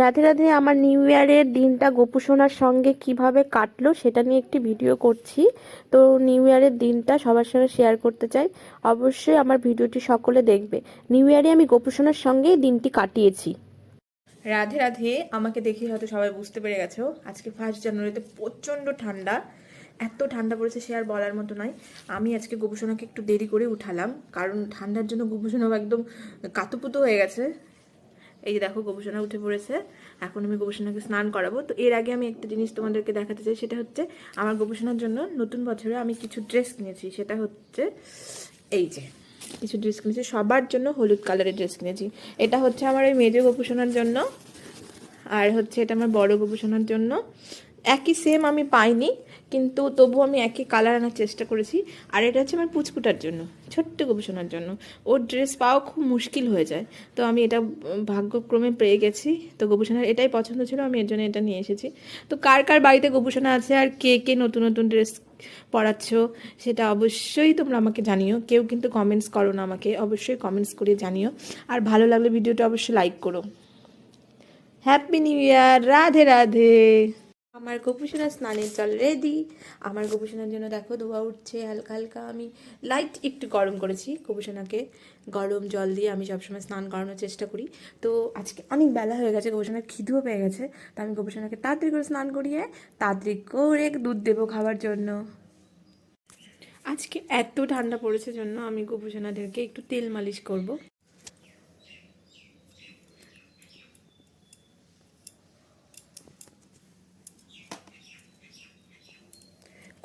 রাধে রাধে, আমার নিউ ইয়ারের দিনটা গোপুসোনার সঙ্গে কীভাবে কাটলো সেটা নিয়ে একটি ভিডিও করছি। তো নিউ ইয়ারের দিনটা সবার সঙ্গে শেয়ার করতে চাই, অবশ্যই আমার ভিডিওটি সকলে দেখবে। নিউ ইয়ারে আমি গোপুসোনার সঙ্গে দিনটি কাটিয়েছি। রাধে রাধে, আমাকে দেখে হয়তো সবাই বুঝতে পেরে গেছো, আজকে ফার্স্ট জানুয়ারিতে প্রচণ্ড ঠান্ডা। এত ঠান্ডা পড়েছে সে আর বলার মতো নয় আমি আজকে গোপুসোনাকে একটু দেরি করে উঠালাম, কারণ ঠান্ডার জন্য গোপুসোনা একদম কাতুপুতো হয়ে গেছে। এই যে দেখো গোপুসোনা উঠে পড়েছে। এখন আমি গোপুসোনাকে স্নান করাবো। তো এর আগে আমি একটা জিনিস তোমাদেরকে দেখাতে চাই, সেটা হচ্ছে আমার গোপুসোনার জন্য নতুন বছরে আমি কিছু ড্রেস কিনেছি। সেটা হচ্ছে এই যে, কিছু ড্রেস কিনেছি। সবার জন্য হলুদ কালারের ড্রেস কিনেছি। এটা হচ্ছে আমার এই মেজো গোপুসোনার জন্য। আর হচ্ছে এটা আমার বড় গোপুসোনার জন্য। একই সেম আমি পাইনি, কিন্তু তবু আমি একই কালার আনার চেষ্টা করেছি। আর এটা হচ্ছে আমার পুচকুটার জন্য, ছোট্ট গবেষণার জন্য। ওর ড্রেস পাওয়া খুব মুশকিল হয়ে যায়। তো আমি এটা ভাগ্যক্রমে পেয়ে গেছি। তো গবেষণার এটাই পছন্দ ছিল, আমি এর জন্য এটা নিয়ে এসেছি। তো কার কার বাড়িতে গবেষণা আছে আর কে কে নতুন নতুন ড্রেস পড়াচ্ছ সেটা অবশ্যই তোমরা আমাকে জানিও। কেউ কিন্তু কমেন্টস করো না আমাকে, অবশ্যই কমেন্টস করে জানিও। আর ভালো লাগলে ভিডিওটা অবশ্যই লাইক করো। Happy new year Radhe Radhe. আমার গোপুসোনা স্নানের জল রেডি আমার গোপুসোনার জন্য দেখো ধোয়া উঠছে, হালকা হালকা। আমি লাইট একটু গরম করেছি গোপুসোনাকে। গরম জল দিয়ে আমি সবসময় স্নান করানোর চেষ্টা করি। তো আজকে অনেক বেলা হয়ে গেছে, গোপুসোনার খিদেও পেয়ে গেছে। তো আমি গোপুসোনাকে তাড়াতাড়ি করে স্নান করিয়ে, তাড়াতাড়ি করে দুধ দেবো খাওয়ার জন্য। আজকে এত ঠান্ডা পড়েছে জন্য আমি গোপুসোনাদেরকে একটু তেল মালিশ করব।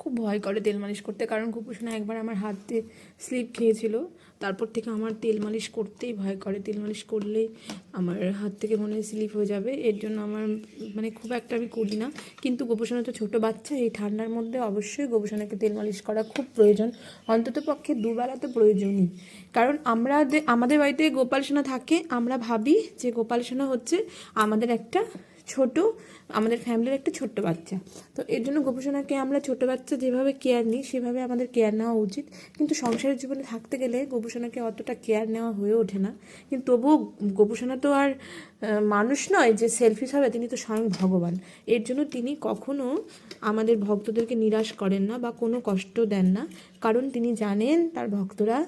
খুব ভয় করে তেল মালিশ করতে। কারণ কুপুসোনা একবার আমার হাতে স্লিপ খেয়েছিল। তারপর থেকে আমার তেল মালিশ করতেই ভয় করে। তেল মালিশ করলেই আমার হাত থেকে মনে হয় স্লিপ হয়ে যাবে। এর জন্য আমার মানে খুব একটা আমি করি না। কিন্তু গোপুসোনা তো ছোটো বাচ্চা, এই ঠান্ডার মধ্যে অবশ্যই গোপুসোনাকে তেল মালিশ করা খুব প্রয়োজন। অন্তত পক্ষে দুবেলা তো প্রয়োজনই। কারণ আমরা আমাদের বাড়িতে গোপাল সোনা থাকে। আমরা ভাবি যে গোপাল সোনা হচ্ছে আমাদের একটা ছোট, আমাদের ফ্যামিলির একটা ছোট্ট বাচ্চা। তো এর জন্য গোপসোনাকে আমরা ছোট বাচ্চা যেভাবে কেয়ার নিই, সেভাবে আমাদের কেয়ার নেওয়া উচিত। কিন্তু সংসারের জীবনে থাকতে গেলে গোপসোনাকে অতটা কেয়ার নেওয়া হয়ে ওঠে না। কিন্তু তবুও গোপসোনা তো আর মানুষ নয় যে সেলফিশ হবে, তিনি তো স্বয়ং ভগবান। এর জন্য তিনি কখনো আমাদের ভক্তদেরকে নিরাশ করেন না বা কোনো কষ্ট দেন না। কারণ তিনি জানেন তার ভক্তরা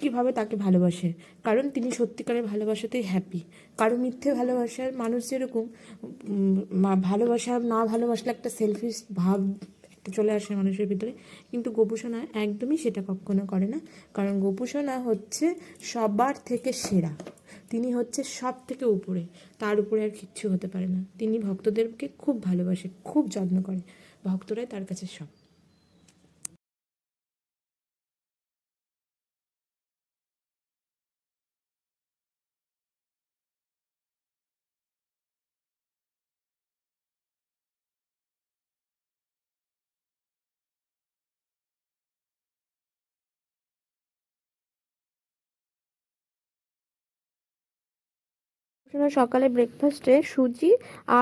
কীভাবে তাকে ভালোবাসে? কারণ তিনি সত্যিকারের ভালোবাসাতেই হ্যাপি কারও মিথ্যে ভালোবাসার মানুষ যেরকম ভালোবাসা, না ভালোবাসলে একটা সেলফিশ ভাব একটা চলে আসে মানুষের ভিতরে। কিন্তু গোপুসোনা একদমই সেটা কখনো করে না। কারণ গোপুসোনা হচ্ছে সবার থেকে সেরা। তিনি হচ্ছে সব থেকে উপরে। তার উপরে আর কিচ্ছু হতে পারে না। তিনি ভক্তদেরকে খুব ভালোবাসে, খুব যত্ন করে। ভক্তরাই তার কাছে সব। গোপুসোনার সকালে ব্রেকফাস্টে সুজি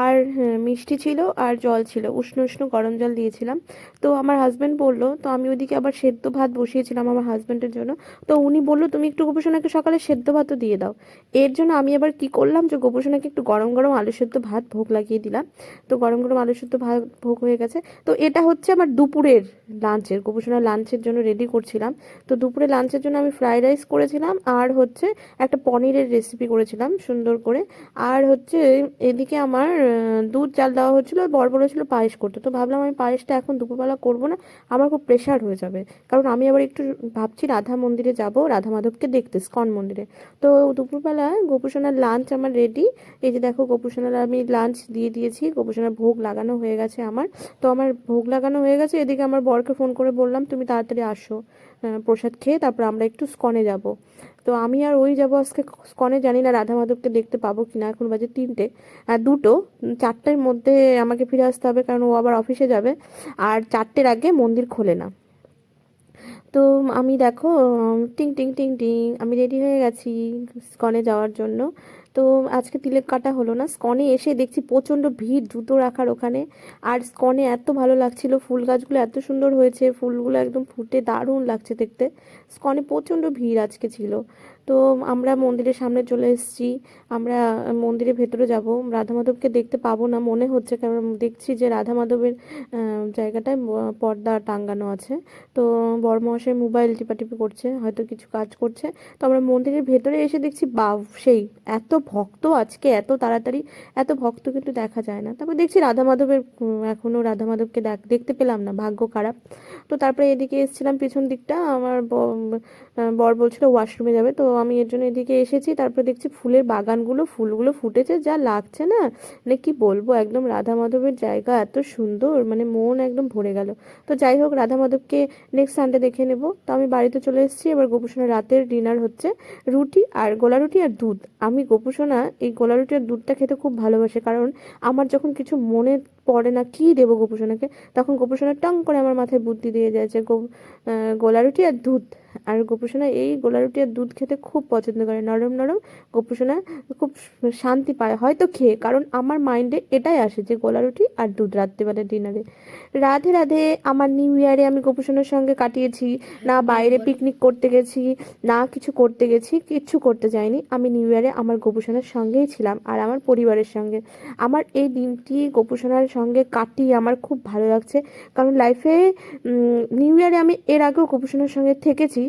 আর হ্যাঁ, মিষ্টি ছিল আর জল ছিল। উষ্ণ উষ্ণ গরম জল দিয়েছিলাম। তো আমার হাজব্যান্ড বলল তো আমি ওইদিকে আবার সেদ্ধ ভাত বসিয়েছিলাম আমার হাজব্যান্ডের জন্য। তো উনি বলল তুমি একটু গোপুসোনাকে সকালে সেদ্ধ ভাতও দিয়ে দাও। এর জন্য আমি আবার কি করলাম যে গোপুসোনাকে একটু গরম গরম আলু সেদ্ধ ভাত ভোগ লাগিয়ে দিলাম। তো গরম গরম আলু সেদ্ধ ভাত ভোগ হয়ে গেছে। তো এটা হচ্ছে আমার দুপুরের লাঞ্চের গোপুসোনার লাঞ্চের জন্য রেডি করছিলাম। তো দুপুরে লাঞ্চের জন্য আমি ফ্রাইড রাইস করেছিলাম আর হচ্ছে একটা পনিরের রেসিপি করেছিলাম সুন্দর করে। আর হচ্ছে এদিকে আমার দুধ চাল দেওয়া হচ্ছিল বর বলেছিল পায়েস করতে। তো ভাবলাম আমি পায়েসটা এখন দুপুরবেলা করব না, আমার খুব প্রেশার হয়ে যাবে। কারণ আমি আবার একটু ভাবছি রাধা মন্দিরে যাব, রাধা মাধবকে দেখতে, স্কন মন্দিরে। তো দুপুরবেলা গোপুসোনার লাঞ্চ আমার রেডি এই যে দেখো গোপুসোনার আমি লাঞ্চ দিয়ে দিয়েছি, গোপুসোনার ভোগ লাগানো হয়ে গেছে আমার। তো আমার ভোগ লাগানো হয়ে গেছে, এদিকে আমার বরকে ফোন করে বললাম, তুমি তাড়াতাড়ি আসো প্রসাদ খেয়ে তারপর আমরা একটু স্কনে যাব। তো আমি আর ওই যাব আজকে কনে, জানি না রাধা মাধবকে দেখতে পাবো কিনা, এখন বাজে তিনটে। আর দুটো চারটের মধ্যে আমাকে ফিরে আসতে হবে, কারণ ও আবার অফিসে যাবে। আর চারটের আগে মন্দির খোলে না। তো আমি দেখো টিং টিং টিং টিং, আমি রেডি হয়ে গেছি কনে যাওয়ার জন্য। তো আজকে তিলক কাটা হলো না। স্কনে এসে দেখছি প্রচণ্ড ভিড় জুতো রাখার ওখানে। আর স্কনে এত ভালো লাগছিল, ফুল গাছগুলো এত সুন্দর হয়েছে, ফুলগুলো একদম ফুটে দারুণ লাগছে দেখতে। স্কনে প্রচণ্ড ভিড় আজকে ছিল। তো আমরা মন্দিরের সামনে চলে এসেছি। আমরা মন্দিরের ভেতরে যাব। রাধা মাধবকে দেখতে পাবো না, মনে হচ্ছে কারণ দেখছি যে রাধা মাধবের জায়গাটায় পর্দা টাঙ্গানো আছে। তো বড়মহাশয় মোবাইল টিপাটিপি করছে, হয়তো কিছু কাজ করছে। তো আমরা মন্দিরের ভেতরে এসে দেখছি বাহ সেই, এত ভক্ত আজকে এত তাড়াতাড়ি এত ভক্ত কিন্তু দেখা যায় না। তারপর দেখছি রাধা মাধবের উম, এখনও রাধা মাধবকে দেখ- দেখতে পেলাম না ভাগ্য খারাপ। তো তারপরে এদিকে এসেছিলাম পিছন দিকটা আমার বর বলছিল ওয়াশরুমে যাবে। তো আমি এর জন্য এদিকে এসেছি তারপরে দেখছি ফুলের বাগানগুলো ফুলগুলো ফুটেছে যা লাগছে না। মানে কি বলব একদম রাধা মাধবের জায়গা এত সুন্দর মানে মন একদম ভরে গেল। তো যাই হোক রাধা মাধবকে নেক্সট সানডে দেখে নেব। তো আমি বাড়িতে চলে এসেছি এবার গোপুষণের রাতের ডিনার হচ্ছে রুটি আর গোলা রুটি আর দুধ। আমি গোপুসোনা এই গোলা রুটি আর দুধটা খেতে খুব ভালোবাসে। কারণ আমার যখন কিছু মনে পড়ে না, কি দেবো গোপুসোনাকে? তখন গোপুসোনা টং করে আমার মাথায় বুদ্ধি দিয়ে যায় যে গোলা রুটি আর দুধ। আর গোপুসোনা এই গোলা রুটি আর দুধ খেতে খুব পছন্দ করে। নরম নরম গোপুসোনা খুব শান্তি পায়, হয়তো খেয়ে। কারণ আমার মাইন্ডে এটাই আসে যে গোলা রুটি আর দুধ রাত্রিবেলা ডিনারে রাধে রাধে, আমার নিউ ইয়ারে আমি গোপুসোনার সঙ্গে কাটিয়েছি, না বাইরে পিকনিক করতে গেছি, না কিছু করতে গেছি, কিচ্ছু করতে যাইনি। আমি নিউ ইয়ারে আমার গোপুসোনার সঙ্গেই ছিলাম আর আমার পরিবারের সঙ্গে। আমার এই দিনটি গোপুসোনার সঙ্গে কাটিয়ে আমার খুব ভালো লাগছে। কারণ লাইফে নিউ ইয়ারে আমি এর আগেও গোপুসোনার সঙ্গে থেকেছি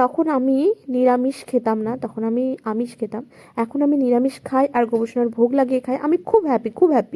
তখন আমি নিরামিষ খেতাম না, তখন আমি আমিষ খেতাম। এখন আমি নিরামিষ খাই আর গোপুসোনার ভোগ লাগিয়ে খাই। আমি খুব হ্যাপি খুব হ্যাপি